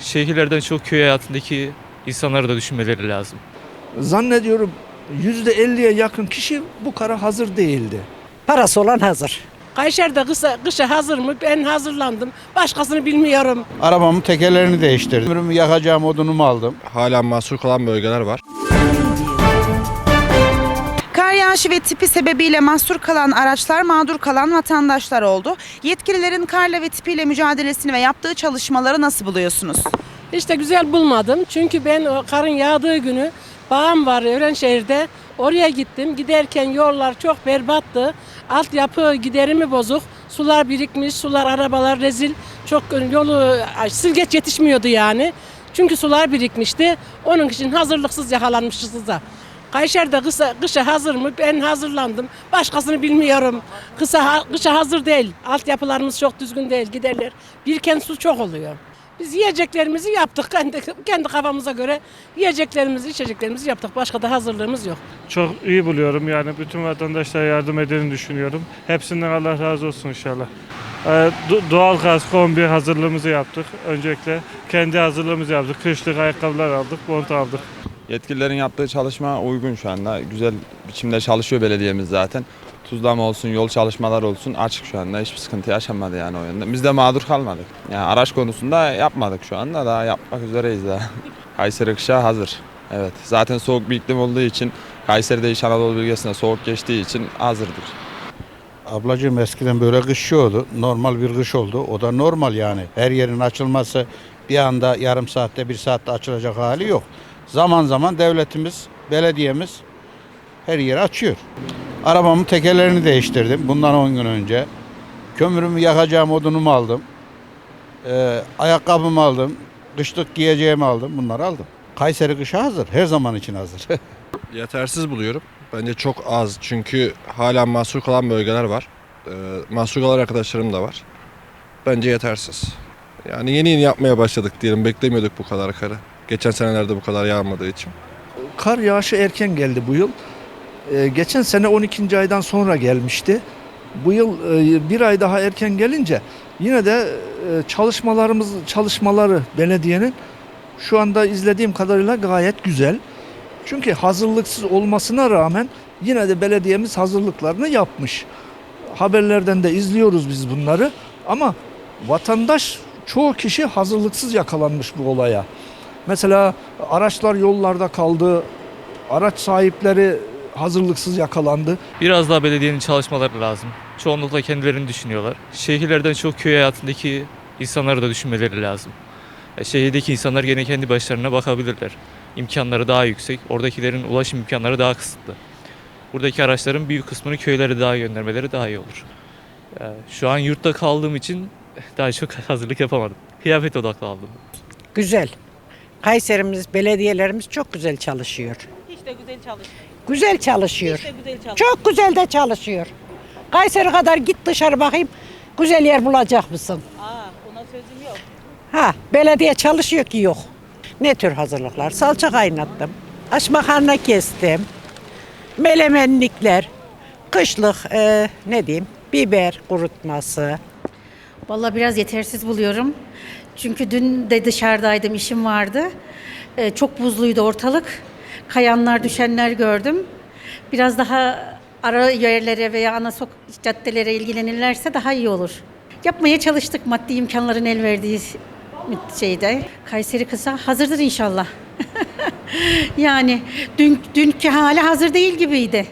Şehirlerden çok köy hayatındaki insanları da düşünmeleri lazım. Zannediyorum %50'ye yakın kişi bu kara hazır değildi. Parası olan hazır. Kayseri'de kışa, kışa hazır mı? Ben hazırlandım. Başkasını bilmiyorum. Arabamın tekerlerini değiştirdim. Ömrümü yakacağım odunumu aldım. Hala mahsur kalan bölgeler var. Yağışı ve tipi sebebiyle mahsur kalan araçlar mağdur kalan vatandaşlar oldu. Yetkililerin karla ve tipiyle mücadelesini ve yaptığı çalışmaları nasıl buluyorsunuz? İşte güzel bulmadım. Çünkü ben o karın yağdığı günü bağım var Öğrenşehir'de. Oraya gittim. Giderken yollar çok berbattı. Altyapı giderimi bozuk. Sular birikmiş, sular, arabalar rezil. Çok yolu, silgeç yetişmiyordu yani. Çünkü sular birikmişti. Onun için hazırlıksız yakalanmışız da. Kayseri'de kışa, kışa hazır mı? Ben hazırlandım. Başkasını bilmiyorum. Kışa, kışa hazır değil. Altyapılarımız çok düzgün değil. Giderler. Biriken su çok oluyor. Biz yiyeceklerimizi yaptık. Kendi, kendi kafamıza göre yiyeceklerimizi, içeceklerimizi yaptık. Başka da hazırlığımız yok. Çok iyi buluyorum yani bütün vatandaşlara yardım edeni düşünüyorum. Hepsinden Allah razı olsun inşallah. Ee, do- Doğal gaz kombi hazırlığımızı yaptık. Öncelikle kendi hazırlığımızı yaptık. Kışlık ayakkabılar aldık, mont aldık. Yetkililerin yaptığı çalışma uygun şu anda. Güzel biçimde çalışıyor belediyemiz zaten. Tuzlama olsun, yol çalışmalar olsun açık şu anda. Hiçbir sıkıntı yaşanmadı yani o yönde. Biz de mağdur kalmadık. Yani araç konusunda yapmadık şu anda. Daha yapmak üzereyiz daha. Kayseri kışa hazır. Evet. Zaten soğuk bir iklim olduğu için Kayseri'de İç Anadolu bölgesinde soğuk geçtiği için hazırdır. Ablacığım eskiden böyle kış oldu. Normal bir kış oldu. O da normal yani. Her yerin açılması bir anda yarım saatte bir saatte açılacak hali yok. Zaman zaman devletimiz, belediyemiz her yeri açıyor. Arabamın tekerlerini değiştirdim bundan 10 gün önce. Kömürümü yakacağım odunumu aldım. Ee, ayakkabımı aldım. Kışlık giyeceğimi aldım. Bunları aldım. Kayseri kışa hazır. Her zaman için hazır. Yetersiz buluyorum. Bence çok az çünkü hala mahsur kalan bölgeler var. Ee, mahsur kalan arkadaşlarım da var. Bence yetersiz. Yani yeni yeni yapmaya başladık diyelim. Beklemiyorduk bu kadar karı. Geçen senelerde bu kadar yağmadığı için. Kar yağışı erken geldi bu yıl. Ee, geçen sene 12. aydan sonra gelmişti. Bu yıl e, bir ay daha erken gelince yine de e, çalışmalarımız çalışmaları belediyenin şu anda izlediğim kadarıyla gayet güzel. Çünkü hazırlıksız olmasına rağmen yine de belediyemiz hazırlıklarını yapmış. Haberlerden de izliyoruz biz bunları ama vatandaş çoğu kişi hazırlıksız yakalanmış bu olaya. Mesela araçlar yollarda kaldı, araç sahipleri hazırlıksız yakalandı. Biraz daha belediyenin çalışmaları lazım. Çoğunlukla kendilerini düşünüyorlar. Şehirlerden çok köy hayatındaki insanları da düşünmeleri lazım. E, Şehirdeki insanlar gene kendi başlarına bakabilirler. İmkanları daha yüksek, oradakilerin ulaşım imkanları daha kısıtlı. Buradaki araçların büyük kısmını köylere daha göndermeleri daha iyi olur. E, Şu an yurtta kaldığım için daha çok hazırlık yapamadım. Kıyafet odaklı aldım. Güzel. Kayserimiz, belediyelerimiz çok güzel çalışıyor. Hiç de güzel çalışıyor. Güzel çalışıyor. güzel çalışıyor. Çok güzel de çalışıyor. Kayseri kadar git dışarı bakayım. Güzel yer bulacak mısın? Aa, ona sözüm yok. Ha, belediye çalışıyor ki yok. Ne tür hazırlıklar? Salça kaynattım. Aç makarna kestim. Melemenlikler. Kışlık e, ne diyeyim? Biber kurutması. Vallahi biraz yetersiz buluyorum. Çünkü dün de dışarıdaydım, işim vardı. Ee, çok buzluydu ortalık. Kayanlar, düşenler gördüm. Biraz daha ara yerlere veya ana sok caddelere ilgilenirlerse daha iyi olur. Yapmaya çalıştık maddi imkanların el verdiği şeyde. Kayseri kısa hazırdır inşallah. yani dün, dünkü hali hazır değil gibiydi.